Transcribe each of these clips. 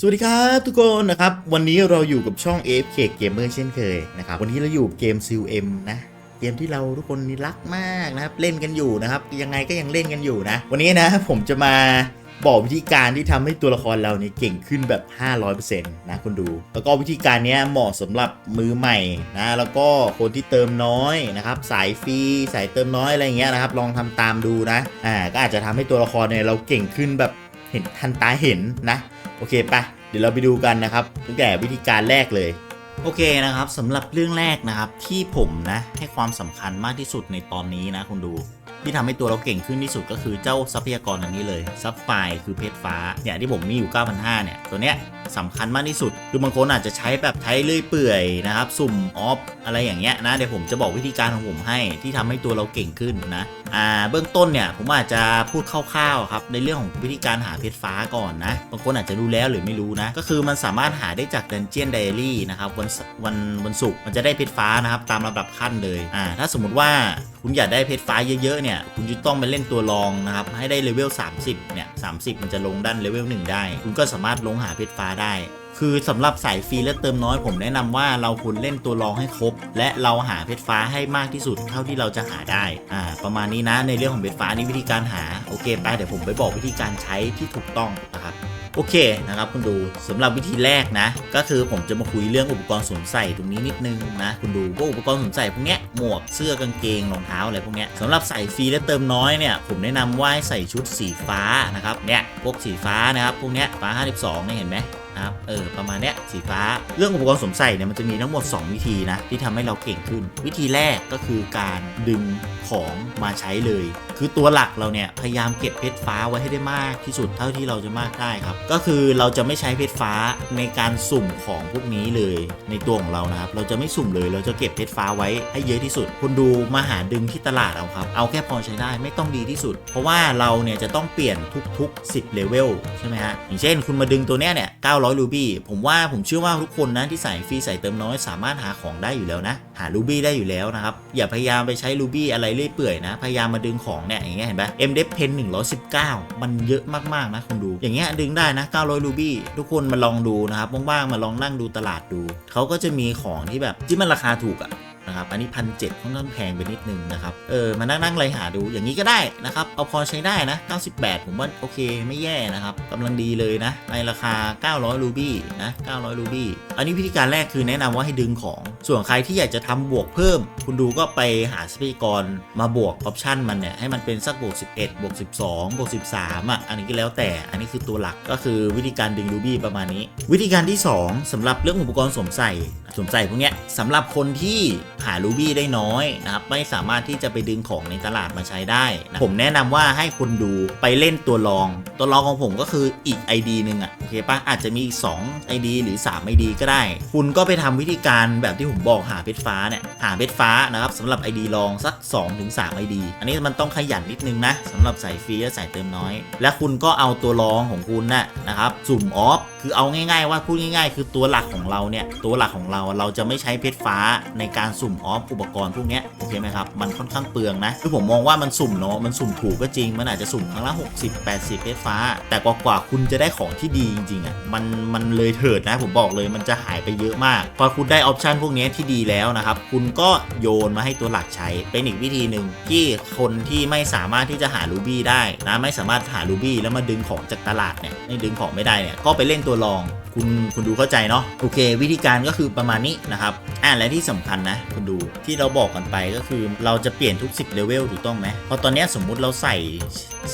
สวัสดีครับทุกคนนะครับ วันนี้เราอยู่กับช่อง AFK Gamer เช่นเคยนะครับ วันนี้เราอยู่เกม CM นะ เกมที่เราทุกคนนี่รักมากนะครับ เล่นกันอยู่นะครับ ยังไงก็ยังเล่นกันอยู่นะ วันนี้นะผมจะมาบอกวิธีการที่ทำให้ตัวละครเราเนี่ยเก่งขึ้นแบบ 500%นะคุณดู แล้วก็วิธีการนี้เหมาะสำหรับมือใหม่นะ แล้วก็คนที่เติมน้อยนะครับ สายฟรีสายเติมน้อยอะไรเงี้ยนะครับ ลองทำตามดูนะ อ่า ก็อาจจะทำให้ตัวละครเนี่ยเราเก่งขึ้นแบบ เห็นทันตาเห็นนะ โอเคปะเดี๋ยวเราไปดูกันนะครับตั้งแต่วิธีการแรกเลย โอเคนะครับสำหรับเรื่องแรกนะครับ ที่ผมนะให้ความสำคัญมากที่สุดในตอนนี้นะคุณดูที่ทำให้ตัวเราเก่งขึ้นที่สุดก็คือเจ้าทรัพยากรอันนี้เลยซับไฟคือเพชรฟ้าเนี่ยที่ผมมีอยู่ 9,500เนี่ยตัวเนี้ย สำคัญมากที่สุด คือบางคนอาจจะใช้แบบใช้เลื่อยเปื่อยนะครับ สุ่มออฟอะไรอย่างเงี้ยนะ เดี๋ยวผมจะบอกวิธีการของผมให้ที่ทำให้ตัวเราเก่งขึ้นนะ อ่า เบื้องต้นเนี่ยผมอาจจะพูดคร่าวๆครับในเรื่องของวิธีการหาเพชรฟ้าก่อนนะ บางคนอาจจะรู้แล้วหรือไม่รู้นะ ก็คือมันสามารถหาได้จากดันเจียนไดอารี่นะครับวันวันวันศุกร์มันจะได้เพชรฟ้านะครับตามลำดับขั้นเลย อ่า ถ้าสมมติว่าคุณอยากได้เพชรฟ้าเยอะๆเนี่ย คุณจะต้องไปเล่นตัวรองนะครับ ให้ได้เลเวล 30 เนี่ย 30 มันจะลงด้านเลเวล1ได้ คุณก็สามารถลงหาเพชรฟ้าได้ คือสำหรับสายฟรีและเติมน้อยผมแนะนำว่าเราควรเล่นตัวรองให้ครบ และเราหาเพชรฟ้าให้มากที่สุดเท่าที่เราจะหาได้อ่าประมาณนี้นะในเรื่องของเพชรฟ้านี่วิธีการหาโอเคไปเดี๋ยวผมไปบอกวิธีการใช้ที่ถูกต้องนะครับโอเคนะครับคุณดูสำหรับวิธีแรกนะ ก็คือผมจะมาคุยเรื่องอุปกรณ์สวมใส่ตรงนี้นิดนึงนะคุณดูว่าอุปกรณ์สวมใส่พวกเนี้ยหมวกเสื้อกางเกงรองเท้าอะไรพวกเนี้ยสำหรับใส่ฟรีและเติมน้อยเนี่ยผมแนะนำว่าให้ใส่ชุดสีฟ้านะครับเนี่ยพวกสีฟ้านะครับพวกเนี้ยฟ้า 52เนี่ยเห็นไหม นะครับเออประมาณเนี้ยสีฟ้า เรื่องอุปกรณ์สวมใส่เนี่ยมันจะมีทั้งหมด 2 วิธีนะที่ทำให้เราเก่งขึ้น วิธีแรกก็คือการดึงของมาใช้เลย คือตัวหลักเราเนี่ยพยายามเก็บเพชรฟ้าไว้ให้ได้มากที่สุดเท่าที่เราจะมากได้ครับ ก็คือเราจะไม่ใช้เพชรฟ้าในการสุ่มของพวกนี้เลยในตัวของเรานะครับ เราจะไม่สุ่มเลยเราจะเก็บเพชรฟ้าไว้ให้เยอะที่สุด คุณดูมาหาดึงที่ตลาดเอาครับ เอาแค่พอใช้ได้ไม่ต้องดีที่สุด เพราะว่าเราเนี่ยจะต้องเปลี่ยนทุกๆ 10เลเวลใช่ไหมฮะอย่างเช่น คุณมาดึงตัวเนี้ยเนี่ย900รูบี้ผมว่าผมเชื่อว่าทุกคนนะที่ใส่ฟรีใส่เติมน้อยสามารถหาของได้อยู่แล้วนะ หารูบี้ได้อยู่แล้วนะครับ อย่าพยายามไปใช้รูบี้อะไรเรื่อยเปื่อยนะ พยายามมาดึงของเนี่ยอย่างเงี้ยเห็นปะ M d e p Pen 119 มันเยอะมากๆนะคุณดู อย่างเงี้ยดึงได้นะ 900รูบี้ทุกคนมาลองดูนะครับว่างๆมาลองนั่งดูตลาดดูเขาก็จะมีของที่แบบที่มันราคาถูกอะ นะครับ อันนี้พันเจ็ดค่อนข้างแพงไปนิดนึงนะครับ เออ มานั่งนั่งไล่หาดู อย่างนี้ก็ได้นะครับ เอาพอใช้ได้นะ 98 ผมว่าโอเคไม่แย่นะครับกำลังดีเลยนะ ในราคา 900 รูบี้นะ 900 รูบี้ อันนี้วิธีการแรกคือแนะนำว่าให้ดึงของ ส่วนใครที่อยากจะทำบวกเพิ่ม คุณดูก็ไปหาทรัพยากรมาบวกออปชันมันเนี่ยให้มันเป็นสักบวก 11 บวก 12 บวก 13 อะ อันนี้ก็แล้วแต่ อันนี้คือตัวหลักก็คือวิธีการดึงรูบี้ประมาณนี้ วิธีการที่ 2สำหรับเรื่องอุปกรณ์สวมใส่สวมใส่พวกเนี้ยสำหรับคนที่หารูบี้ได้น้อยนะครับไม่สามารถที่จะไปดึงของในตลาดมาใช้ได้นะผมแนะนำว่าให้คุณดูไปเล่นตัวรอง ตัวรองของผมก็คืออีก ID หนึ่งอะโอเคปะอาจจะมีอีก 2 ID หรือ 3 ID ก็ได้ คุณก็ไปทำวิธีการแบบที่ผมบอกหาเพชรฟ้าเนี่ยหาเพชรฟ้านะครับสำหรับ ID รองสัก 2-3 ID อันนี้มันต้องขยันนิดนึงนะสำหรับสายฟรีและสายเติมน้อย และคุณก็เอาตัวรองของคุณน่ะนะครับสุ่มออฟคือเอาง่ายๆ ว่าพูดง่าย ๆ คือตัวหลักของเราเนี่ยตัวหลักของเราเราจะไม่ใช้เพชรฟ้าในการสุ่มออฟอุปกรณ์พวกนี้โอเคไหมครับมันค่อนข้างเปลืองนะคือผมมองว่ามันสุ่มเนาะมันสุ่มถูกก็จริง มันอาจจะสุ่มครั้งละ 60 80 เพชรฟ้า แต่กว่ากว่าคุณจะได้ของที่ดีจริงๆอะมันมันเลยเถิดนะผมบอกเลยมันจะหายไปเยอะมาก พอคุณได้ออปชันพวกนี้ที่ดีแล้วนะครับคุณก็โยนมาให้ตัวหลักใช้เป็นอีกวิธีหนึ่งที่คนที่ไม่สามารถที่จะหารูบี้ได้นะไม่สามารถหารูบี้แล้วมาดึงของจากตลาดเนี่ยไม่ดึงของไม่ได้เนี่ยก็ไปเล่นตัวรอง คุณคุณดูเข้าใจเนาะโอเค วิธีการก็คือประมาณนี้นะครับอ่าและที่สำคัญนะคุณดูที่เราบอกกันไปก็คือเราจะเปลี่ยนทุก 10เลเวลถูกต้องไหมพราะตอนนี้สมมุติเราใส่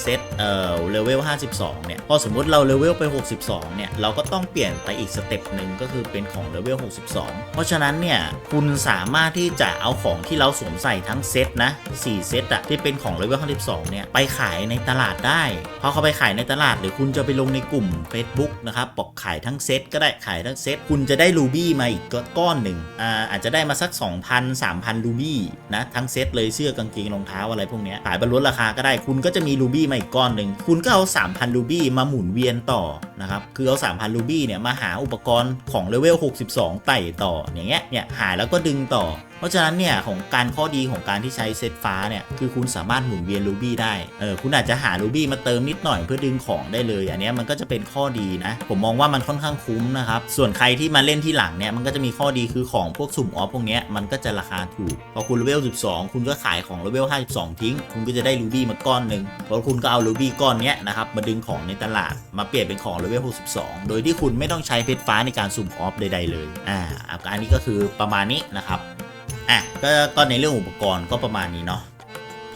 เซตเอ่อเลเวล52 เนี่ย พอสมมุติเราเลเวลไป 62 เนี่ย เราก็ต้องเปลี่ยนไปอีกสเต็ปหนึ่งก็คือเป็นของเลเวล62 เพราะฉะนั้นเนี่ย คุณสามารถที่จะเอาของที่เราสวมใส่ทั้งเซตนะ 4 เซตอะที่เป็นของเลเวล52 เนี่ย ไปขายในตลาดได้ พอเขาไปขายในตลาดหรือคุณจะไปลงในกลุ่ม Facebook นะครับบอกขายทั้งเซตก็ได้ขายทั้งเซตคุณจะได้รูบี้มาอีกก้อนหนึ่งอ่าอาจจะได้มาสัก 2,000 3,000รูบี้นะทั้งเซตเลยเสื้อกางเกงรองเท้าอะไรพวกนี้ขายบรรลุราคาก็ได้คุณก็จะมีรูบี้มาอีกก้อนหนึ่งคุณก็เอา 3,000รูบี้มาหมุนเวียนต่อนะครับคือเอา 3,000รูบี้เนี่ยมาหาอุปกรณ์ของเลเวล 62 ไต่ต่ออย่างเงี้ยเนี่ยหาแล้วก็ดึงต่อ ราะฉะนั้นเนี่ยของการข้อดีของการที่ใช้เซตฟ้าเนี่ยคือคุณสามารถหมุนเวียนรูบี้ได้เออคุณอาจจะหารูบี้มาเติมนิดหน่อยเพื่อดึงของได้เลย อันนี้มันก็จะเป็นข้อดีนะ ผมมองว่ามันค่อนข้างคุ้มนะครับ ส่วนใครที่มาเล่นที่หลังเนี่ยมันก็จะมีข้อดีคือของพวกสุ่มออฟพวกเนี้ยมันก็จะราคาถูกพอคุณเลเวล 12 คุณก็ขายของเลเวล 52 ทิ้ง คุณก็จะได้รูบี้มาก้อนหนึ่งแล้วคุณก็เอารูบี้ก้อนเนี้ยนะครับมาดึงของในตลาดมาเปลี่ยนเป็นของเลเวล 62 โดยที่คุณไม่ต้องใช้เพชรฟ้าในการสุ่มออฟใดๆเลยอ่าอันนี้ก็คือประมาณนี้นะครับ อะก็ก็ในเรื่องอุปกรณ์ก็ประมาณนี้เนาะ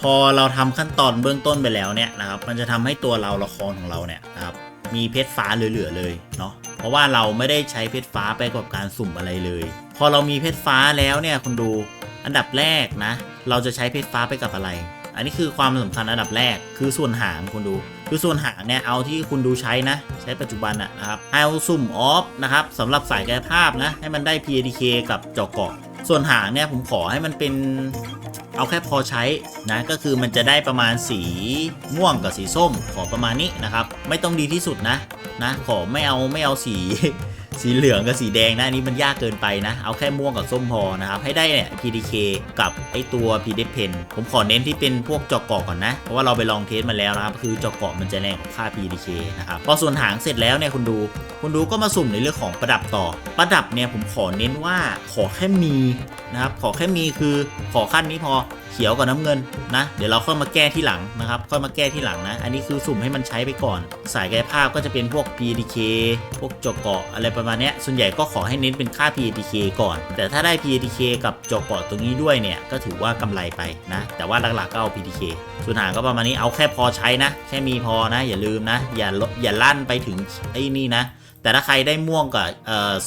พอเราทำขั้นตอนเบื้องต้นไปแล้วเนี่ยนะครับมันจะทำให้ตัวเราละครของเราเนี่ยนะครับมีเพชรฟ้าเหลือๆเลยเนาะเพราะว่าเราไม่ได้ใช้เพชรฟ้าไปกับการสุ่มอะไรเลย พอเรามีเพชรฟ้าแล้วเนี่ยคุณดูอันดับแรกนะ เราจะใช้เพชรฟ้าไปกับอะไร อันนี้คือความสำคัญอันดับแรกคือส่วนหางคุณดู คือส่วนหางเนี่ยเอาที่คุณดูใช้นะ ใช้ปัจจุบันนะครับเอาสุ่มออฟนะครับสำหรับสายกายภาพนะให้มันได้ PADK กับจอกเกาะ ส่วนหางเนี่ยผมขอให้มันเป็นเอาแค่พอใช้นะก็คือมันจะได้ประมาณสีม่วงกับสีส้มขอประมาณนี้นะครับ ไม่ต้องดีที่สุดนะนะ ขอไม่เอาไม่เอาสี สีเหลืองกับสีแดงนะอันนี้มันยากเกินไปนะ เอาแค่ม่วงกับส้มพอนะครับ ให้ได้เนี่ย PDK กับไอตัว p d p e n ผมขอเน้นที่เป็นพวกจอกเกาะก่อนนะ เพราะว่าเราไปลองเทสมาแล้วนะครับ คือจอกเกาะมันจะแรงกว่าค่า PDK นะครับ พอส่วนหางเสร็จแล้วเนี่ยคุณดู คุณดูก็มาสุ่มในเรื่องของประดับต่อ ประดับเนี่ยผมขอเน้นว่าขอแค่มี นะครับ ขอแค่มีคือขอขั้นนี้พอเขียวกับน้ำเงินนะ เดี๋ยวเราค่อยมาแก้ที่หลังนะครับค่อยมาแก้ที่หลังนะ อันนี้คือสุ่มให้มันใช้ไปก่อน สายกายภาพก็จะเป็นพวก PDK พวกจอกเกาะอะไรประมาณนี้ส่วนใหญ่ก็ขอให้เน้นเป็นค่า PDK ก่อน แต่ถ้าได้ PDK กับจอกเกาะตรงนี้ด้วยเนี่ยก็ถือว่ากำไรไปนะ แต่ว่าหลักๆก็เอา PDK ส่วนหางก็ประมาณนี้เอาแค่พอใช้นะ แค่มีพอนะ อย่าลืมนะ อย่าอย่าลั่นไปถึงไอ้นี่นะ แต่ถ้าใครได้ม่วงกับ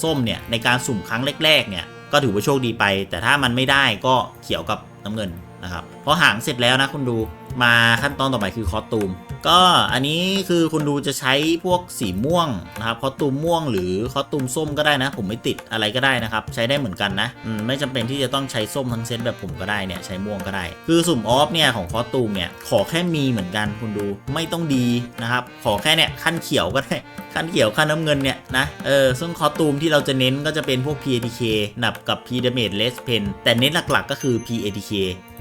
ส้มเนี่ยในการสุ่มครั้งแรกๆเนี่ย ก็ถือว่าโชคดีไป แต่ถ้ามันไม่ได้ก็เขียวกับน้ำเงินนะครับพอหางเสร็จแล้วนะคุณดู มาขั้นตอนต่อไปคือคอสตูม ก็อันนี้คือคุณดูจะใช้พวกสีม่วงนะครับคอสตูมม่วงหรือคอสตูมส้มก็ได้นะ ผมไม่ติดอะไรก็ได้นะครับ ใช้ได้เหมือนกันนะไม่จำเป็นที่จะต้องใช้ส้มทั้งเซตแบบผมก็ได้เนี่ยใช้ม่วงก็ได้ คือสุ่มออฟเนี่ยของคอสตูมเนี่ยขอแค่มีเหมือนกันคุณดูไม่ต้องดีนะครับขอแค่เนี่ยขั้นเขียวก็ได้ขั้นเขียวขั้นน้ำเงินเนี่ยนะเออซึ่งคอสตูมที่เราจะเน้นก็จะเป็นพวก PATK หนับกับ p d a m a g e Less Pen แต่เน้นหลักๆก็คือ PATK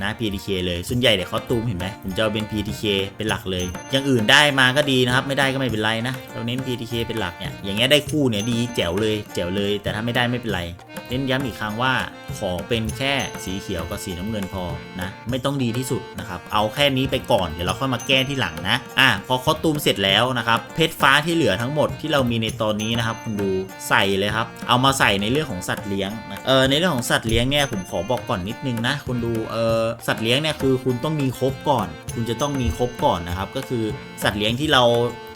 นะ PATK เลยส่วนใหญ่เนี่ยคอสตูมเห็นไหมผมจะเอาเป็น PTK เป็นหลักเลย อย่างอื่นได้มาก็ดีนะครับ ไม่ได้ก็ไม่เป็นไรนะ เราเน้น PTK เป็นหลักเนี่ย อย่างเงี้ยได้คู่เนี่ยดีแจ๋วเลยแจ๋วเลย แต่ถ้าไม่ได้ไม่เป็นไร เน้นย้ำอีกครั้งว่าขอเป็นแค่สีเขียวกับสีน้ำเงินพอนะ ไม่ต้องดีที่สุดนะครับ เอาแค่นี้ไปก่อน เดี๋ยวเราค่อยมาแก้ที่หลังนะ อะพอคอสตูมเสร็จแล้วนะครับ เพชรฟ้าที่เหลือทั้งหมดที่เรามีในตอนนี้นะครับคุณดูใส่เลยครับ เอามาใส่ในเรื่องของสัตว์เลี้ยงนะเออในเรื่องของสัตว์เลี้ยงเนี่ยผมขอบอกก่อนนิดนึงนะคุณดูเออสัตว์เลี้ยงเนี่ยคือคุณต้องมีครบก่อนคุณจะต้องมีครบก่อนนะครับ ก็คือสัตว์เลี้ยงที่เรา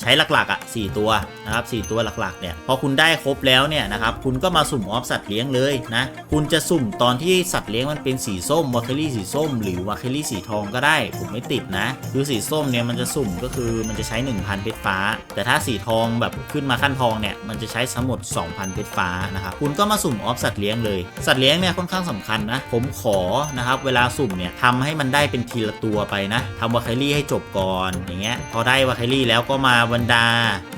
ใช้หลักๆอะสตัวนะครับสตัวหลักๆเนี่ยพอคุณได้ครบแล้วเนี่ยนะครับคุณก็มาสุ่มออฟสัตว์เลี้ยงเลยนะคุณจะสุ่มตอนที่สัตว์เลี้ยงมันเป็นสีส้มวาเคลี่สีส้ม หรือวาเคลี่สีทองก็ได้ ผมไม่ติดนะ คือสีส้มเนี่ยมันจะสุ่มก็คือมันจะใช้ 1,000 เพชรฟ้า แต่ถ้าสีทองแบบขึ้นมาขั้นทองเนี่ยมันจะใช้ทั้งหมด 2,000 เพชรฟ้านะครับคุณก็มาสุ่มออฟสัตว์เลี้ยงเลยสัตว์เลี้ยงเนี่ยค่อนข้างสำคัญนะผมขอนะครับเวลาสุ่มเนี่ยทำให้มันได้เป็นทีละตัวไปนะทำวาเคลี่ให้จบก่อนอย่างเงี้ยพอได้วาเคลลี่แล้วก็มาวันดา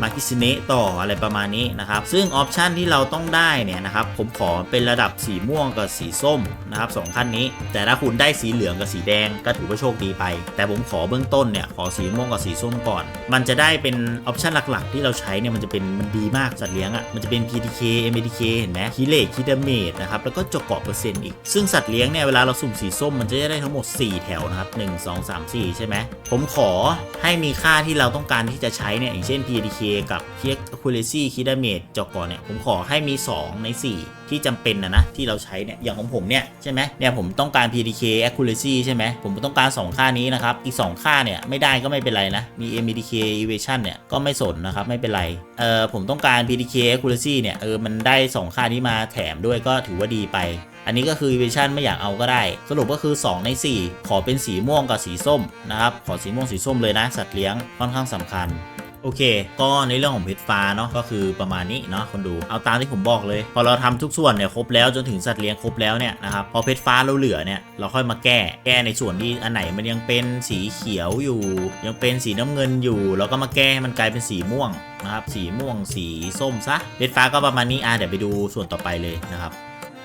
มาคิสเนะต่ออะไรประมาณนี้นะครับ ซึ่งออปชันที่เราต้องได้เนี่ยนะครับผมขอเป็นระดับสีม่วงกับสีส้มนะครับสองขั้นนี้ แต่ถ้าคุณได้สีเหลืองกับสีแดงก็ถือว่าโชคดีไป แต่ผมขอเบื้องต้นเนี่ยขอสีม่วงกับสีส้มก่อน มันจะได้เป็นออปชันหลักๆ ที่เราใช้เนี่ยมันจะเป็นมันดีมากสัตว์เลี้ยงอะ่ะมันจะเป็น PTK MDK เห็นไหมคิเลคิดาเมจนะครับแล้วก็จกเกาะเปอร์เซ็นต์อีก ซึ่งสัตว์เลี้ยงเนี่ยเวลาเราสุ่มสีส้มมันจะได้ทั้งหมด 4 แถวนะครับ1 2 3 4 ใช่ไหมผมขอให้มีค่าที่เราต้องการที่จะใช้เนี่ย อย่างเช่น PTK กับ p i Accuracy k i d a m a g e จอกก่อนเนี่ย ผมขอให้มี 2 ใน 4 ที่จำเป็นนะนะ ที่เราใช้เนี่ย อย่างของผมเนี่ย ใช่ไหมเนี่ย ผมต้องการ PDK Accuracy ใช่ไหม ผมต้องการ 2 ค่านี้นะครับ อีก 2 ค่าเนี่ย ไม่ได้ก็ไม่เป็นไรนะ มี MDK Evasion เนี่ย ก็ไม่สนนะครับ ไม่เป็นไร เออผมต้องการ PDK Accuracy เนี่ย เออ มันได้ 2 ค่านี้มาแถมด้วยก็ถือว่าดีไปอันนี้ก็คือ Evasion ไม่อยากเอาก็ได้ สรุปก็คือ 2 ใน 4 ขอเป็นสีม่วงกับสีส้มนะครับ ขอสีม่วงสีส้มเลยนะ สัตว์เลี้ยงค่อนข้างสำคัญ โอเค ก็ในเรื่องของเพชรฟ้าเนาะก็คือประมาณนี้เนาะคนดูเอาตามที่ผมบอกเลย พอเราทำทุกส่วนเนี่ยครบแล้วจนถึงสัตว์เลี้ยงครบแล้วเนี่ยนะครับพอเพชรฟ้าเราเหลือเนี่ยเราค่อยมาแก้แก้ในส่วนที่อันไหนมันยังเป็นสีเขียวอยู่ ยังเป็นสีน้ำเงินอยู่เราก็มาแก้ให้มันกลายเป็นสีม่วงนะครับสีม่วงสีส้มซะเพชรฟ้าก็ประมาณนี้อะเดี๋ยวไปดูส่วนต่อไปเลยนะครับ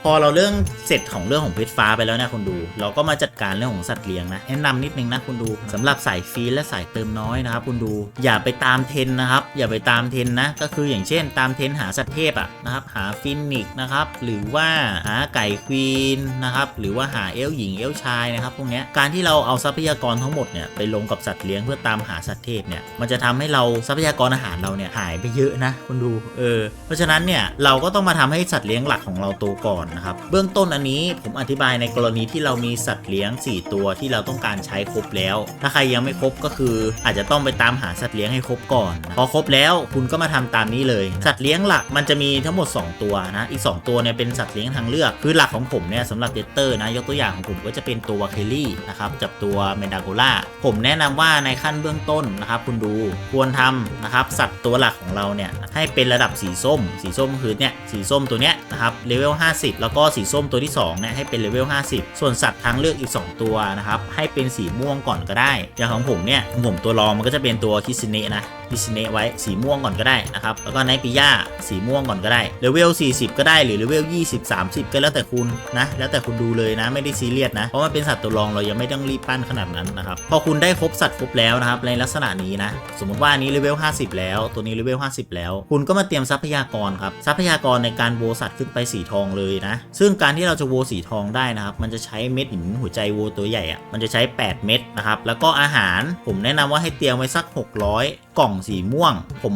พอเราเรื่องเสร็จของเรื่องของเพชรฟ้าไปแล้วนะคุณดู เราก็มาจัดการเรื่องของสัตว์เลี้ยงนะแนะนำนิดนึงนะคุณดูสำหรับสายฟรีและสายเติมน้อยนะครับคุณดูอย่าไปตามเทนนะครับ อย่าไปตามเทนนะ ก็คืออย่างเช่น ตามเทนหาสัตว์เทพอะนะครับ หาฟินิกซ์นะครับ หรือว่าหาไก่ควีนนะครับ หรือว่าหาเอลหญิงเอลชายนะครับพวกนี้การที่เราเอาทรัพยากรทั้งหมดเนี่ยไปลงกับสัตว์เลี้ยงเพื่อตามหาสัตว์เทพเนี่ยมันจะทำให้เราทรัพยากรอาหารเราเนี่ยหายไปเยอะนะคุณดูเออเพราะฉะนั้นเนี่ยเราก็ต้องมาทำให้สัตว์เลี้ยงหลักของเราโตก่อนนะครับ เบื้องต้นอันนี้ผมอธิบายในกรณีที่เรามีสัตว์เลี้ยง 4 ตัวที่เราต้องการใช้ครบแล้ว ถ้าใครยังไม่ครบก็คืออาจจะต้องไปตามหาสัตว์เลี้ยงให้ครบก่อน พอครบแล้วคุณก็มาทำตามนี้เลย สัตว์เลี้ยงหลักมันจะมีทั้งหมด 2 ตัวนะ อีก 2 ตัวเนี่ยเป็นสัตว์เลี้ยงทางเลือกคือหลักของผมเนี่ยสำหรับเดเตอร์นะยกตัวอย่างของผมก็จะเป็นตัวเคลลี่นะครับกับตัวเมดาโกล่าผมแนะนำว่าในขั้นเบื้องต้นนะครับคุณดูควรทำนะครับสัตว์ตัวหลักของเราเนี่ยให้เป็นระดับสีส้ม สีส้มคือเนี่ยสีส้มตัวเนี้ยนะครับเลเวล50แล้วก็สีส้มตัวที่2เนี่ยให้เป็นเลเวล 50 ส่วนสัตว์ทางเลือกอีก 2 ตัวนะครับให้เป็นสีม่วงก่อนก็ได้ อย่างของผมเนี่ยผมตัวรองมันก็จะเป็นตัวคิสเนะนะ คิสเนะไว้สีม่วงก่อนก็ได้นะครับ แล้วก็ไนปิยาสีม่วงก่อนก็ได้เลเวล 40 ก็ได้หรือเลเวล 20 30 ก็แล้วแต่คุณนะ แล้วแต่คุณดูเลยนะไม่ได้ซีเรียสนะ เพราะมันเป็นสัตว์ตัวรองเรายังไม่ต้องรีบปั้นขนาดนั้นนะครับ พอคุณได้ครบสัตว์ครบแล้วนะครับในลักษณะนี้นะ สมมติว่าอันนี้เลเวล 50 แล้ว ตัวนี้เลเวล 50 แล้ว คุณก็มาเตรียมทรัพยากรครับทรัพยากรในการโวสัตว์ขึ้นไปสีทองเลยนะ ซึ่งการที่เราจะโวสีทองได้นะครับมันจะใช้เม็ดหินหัวใจโวตัวใหญ่อะมันจะใช้ 8 เม็ดนะครับแล้วก็อาหารผมแนะนำว่าให้เตรียมไว้สัก 600 กล่องสีม่วง ผม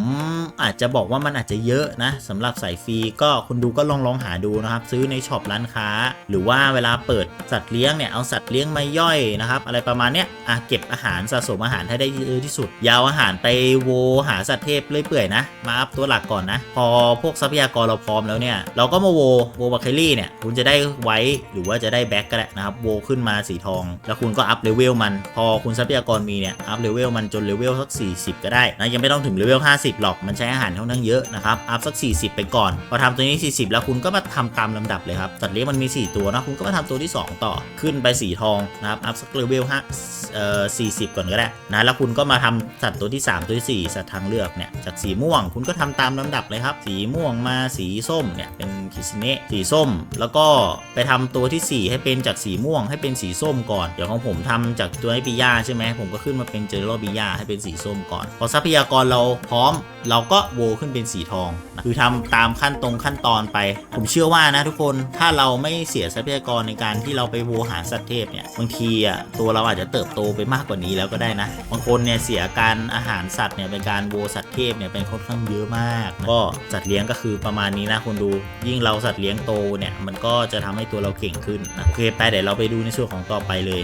อาจจะบอกว่ามันอาจจะเยอะนะสำหรับสายฟรีก็คุณดูก็ลองลองหาดูนะครับ ซื้อในช็อปร้านค้า หรือว่าเวลาเปิดสัตว์เลี้ยงเนี่ยเอาสัตว์เลี้ยงมาย่อยนะครับ อะไรประมาณเนี้ยอะเก็บอาหารสะสมอาหารให้ได้เยอะที่สุด ยาวอาหารไปโวหาสัตว์เทพเรื่อยเปื่อยนะ มาอัพตัวหลักก่อนนะ พอพวกทรัพยากรเราพร้อมแล้วเนี่ยเราก็มาโวโวบาเคลลี่เนี่ยคุณจะได้ไว้หรือว่าจะได้แบ็กก็ได้นะครับโวขึ้นมาสีทอง แล้วคุณก็อัพเลเวลมัน พอคุณทรัพยากรมีเนี่ยอัพเลเวลมันจนเลเวลสัก40 ก็ได้นะยังไม่ต้องถึงเลเวล 50 หรอก มันใช้อาหารค่อนข้างเยอะนะครับ อัพสัก 40 ไปก่อน พอทำตัวนี้ 40 แล้วคุณก็มาทำตามลำดับเลยครับสัตว์เลี้ยงมันมี 4 ตัวนะ คุณก็มาทำตัวที่ 2 ต่อ ขึ้นไปสีทองนะครับ อัพสักเลเวล5เอ่อ40 ก่อนก็ได้นะ แล้วคุณก็มาทำสัตว์ตัวที่ 3 ตัวที่ 4 สัตว์ทางเลือกเนี่ย จากสีม่วง คุณก็ทำตามลำดับเลยครับ สีม่วงมาสีส้มเนี่ย เป็นคิสเนะสีส้ม แล้วก็ไปทำตัวที่ 4 ให้เป็นจากสีม่วงให้เป็นสีส้มก่อน เดี๋ยวของผมทำจากตัวไอปิยาใช่ไหมผมก็ขึ้นมาเป็นเจอร์โรบิยาให้เป็นสีส้มก่อน พอทรัพยากรเราพร้อม เราก็โวขึ้นเป็นสีทองนะคือทำตามขั้นตรงขั้นตอนไป ผมเชื่อว่านะทุกคนถ้าเราไม่เสียทรัพยากรในการที่เราไปโวหาสัตว์เทพเนี่ยบางทีอะตัวเราอาจจะเติบโตไปมากกว่านี้แล้วก็ได้นะบางคนเนี่ยเสียการอาหารสัตว์เนี่ยเป็นการโวสัตว์เทพเนี่ยเป็นค่อนข้างเยอะมาก ก็สัตว์เลี้ยงก็คือประมาณนี้นะคนดู ยิ่งเราสัตว์เลี้ยงโตเนี่ยมันก็จะทำให้ตัวเราเก่งขึ้นนะโอเคไปเดี๋ยวเราไปดูในส่วนของต่อไปเลย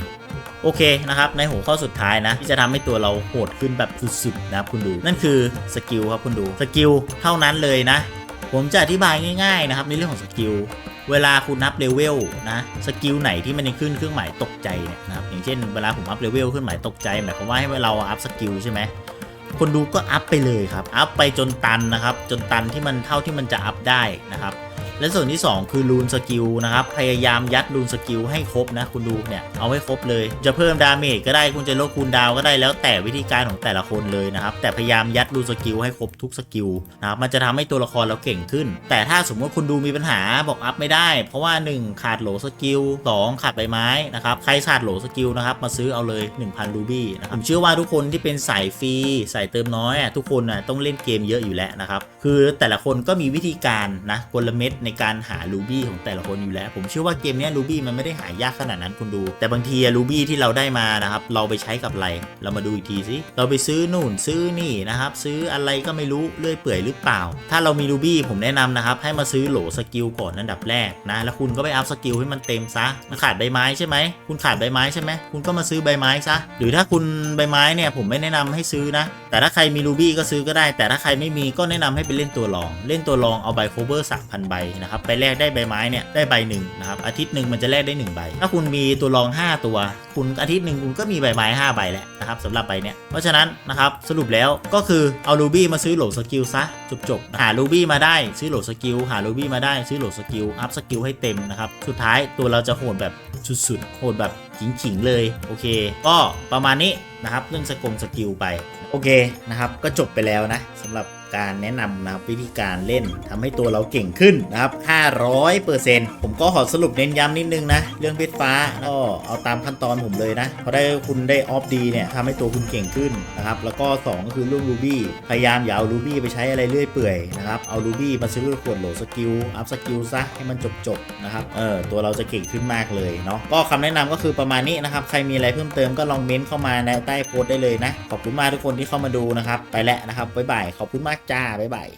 โอเคนะครับในหัวข้อสุดท้ายนะที่จะทำให้ตัวเราโหดขึ้นแบบสุดๆนะครับคุณดูนั่นคือสกิลครับคุณดูสกิลเท่านั้นเลยนะ ผมจะอธิบายง่ายๆนะครับในเรื่องของสกิลเวลาคุณนับเลเวลนะสกิลไหนที่มันยังขึ้นเครื่องหมายตกใจเนี่ยนะครับอย่างเช่นเวลาผมอัพเลเวลขึ้นหมายตกใจหมายความว่าให้เราอัพสกิลใช่ไหมคนดูก็อัพไปเลยครับอัพไปจนตันนะครับจนตันที่มันเท่าที่มันจะอัพได้นะครับ และส่วนที่ 2 คือรูนสกิลนะครับ พยายามยัดรูนสกิลให้ครบนะคุณดูเนี่ย เอาให้ครบเลย จะเพิ่มดาเมจก็ได้คุณจะลดคูณดาวก็ได้แล้วแต่วิธีการของแต่ละคนเลยนะครับ แต่พยายามยัดรูนสกิลให้ครบทุกสกิลนะครับมันจะทำให้ตัวละครเราเก่งขึ้น แต่ถ้าสมมติคุณดูมีปัญหาบอกอัพไม่ได้ เพราะว่า 1 ขาดโหลสกิล2ขาดใบไม้นะครับใครขาดโหลสกิลนะครับมาซื้อเอาเลย 1,000รูบี้นะครับผมเชื่อว่าทุกคนที่เป็นสายฟรีสายเติมน้อยทุกคนนะต้องเล่นเกมเยอะอยู่แล้วนะครับคือแต่ละคนก็มีวิธีการนะกลเม็ดในการหารูบี้ของแต่ละคนอยู่แล้ว ผมเชื่อว่าเกมนี้รูบี้มันไม่ได้หายากขนาดนั้นคุณดู แต่บางทีรูบี้ที่เราได้มานะครับ เราไปใช้กับอะไร เรามาดูอีกทีสิเราไปซื้อนู่นซื้อนี่นะครับ ซื้ออะไรก็ไม่รู้เลื่อยเปื่อยหรือเปล่า ถ้าเรามีรูบี้ผมแนะนำนะครับ ให้มาซื้อโหลสกิลก่อนอันดับแรกนะ แล้วคุณก็ไปอัพสกิลให้มันเต็มซะมันขาดใบไม้ใช่ไหมคุณขาดใบไม้ใช่ไหมคุณก็มาซื้อใบไม้ซะหรือถ้าคุณใบไม้เนี่ยผมไม่แนะนำให้ซื้อนะ แต่ถ้าใครมีรูบี้ก็ซื้อก็ได้ แต่ถ้าใครไม่มีก็แนะนำให้ไปเล่นตัวรอง เล่นตัวรองเอาใบโคเวอร์สักพันใบนะครับไปแลกได้ใบไม้เนี่ยได้ใบหนึ่งนะครับอาทิตย์หนึ่งมันจะแลกได้1ใบ ถ้าคุณมีตัวรอง 5 ตัว คุณอาทิตย์หนึ่งคุณก็มีใบไม้ 5 ใบแหละนะครับสำหรับใบเนี้ยเพราะฉะนั้นนะครับสรุปแล้วก็คือเอารูบี้มาซื้อโหลดสกิลซะจบๆหารูบี้มาได้ซื้อโหลดสกิลหารูบี้มาได้ซื้อโหลดสกิลอัพสกิลให้เต็มนะครับสุดท้ายตัวเราจะโหดแบบสุดๆโหดแบบขิงๆเลยโอเค ก็ประมาณนี้นะครับเรื่องสกงสกิลไปโอเคนะครับก็จบไปแล้วนะสำหรับ การแนะนำนะครับวิธีการเล่นทำให้ตัวเราเก่งขึ้นนะครับ 500%ผมก็ขอสรุปเน้นย้ำนิดนึงนะ เรื่องเพชรฟ้าก็เอาตามขั้นตอนผมเลยนะพอได้คุณได้ออฟดีเนี่ยทำให้ตัวคุณเก่งขึ้นนะครับ แล้วก็ 2 ก็คือเรื่องรูบี้พยายามอย่าเอารูบี้ไปใช้อะไรเรื่อยเปื่อยนะครับ เอารูบี้มาซื้อขวดโหลสกิลอัพสกิลซะให้มันจบๆนะครับเออตัวเราจะเก่งขึ้นมากเลยเนาะก็คำแนะนำก็คือประมาณนี้นะครับ ใครมีอะไรเพิ่มเติมก็ลองเม้นเข้ามาในใต้โพสต์ได้เลยนะ ขอบคุณมากทุกคนที่เข้ามาดูนะครับ ไปแล้วนะครับบ๊ายบายขอบคุณมากจ้าบ๊ายบาย